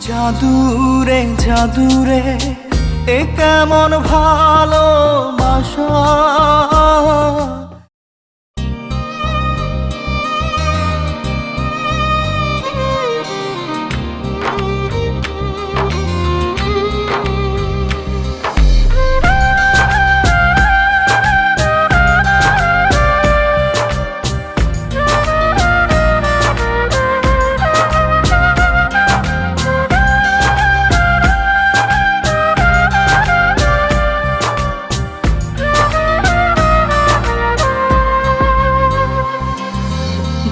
জাদুরে জাদুরে এ কেমন ভালোবাসা।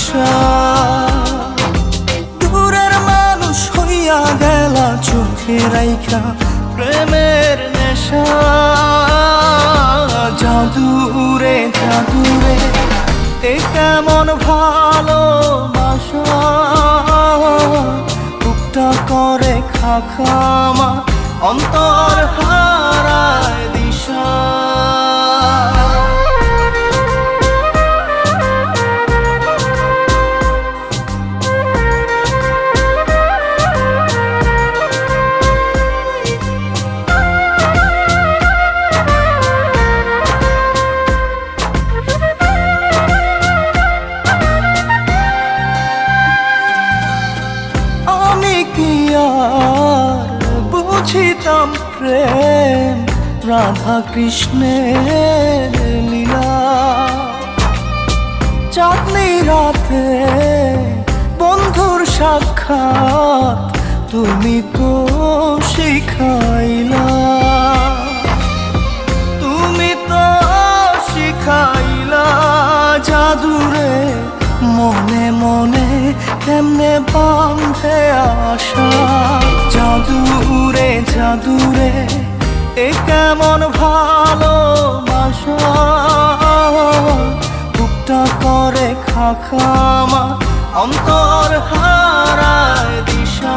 দিশা দূরের মানুষ হইয়া গেলা, চোখে রাইখা প্রেমের নেশা। জাদুরে জাদুরে, এ কেমন ভালোবাসা। বুকটা করে খাখামা অন্তর হারায় দিশা। বুঝিতাম প্রেম, রাধা কৃষ্ণের লীলা। চাঁদনি রাতে বন্ধুর সাক্ষাৎ তুমি তো শিখাইলা। তুমি তো শিখাইলা জাদুরে মনে মনে কেমনে বাঁধে আশা। জাদুরে এ কেমন ভালোবাসা বুকটা করে খাখামা অন্তর হারায় দিশা।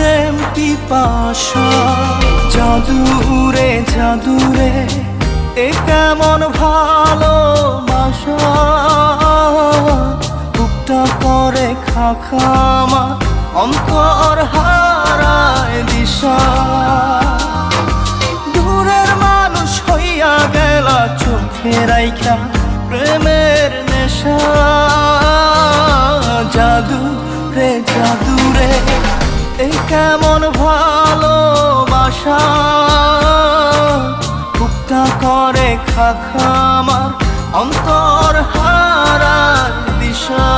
প্রেম পিপাসা জাদুরে জাদুরে এ কেমন ভালোবাসা। বুকটা করে খাখামা অন্তর হারায় দিশা। এই কেমন ভালোবাসা? ফুকটা করে খাখামার অন্তর হারার দিশা।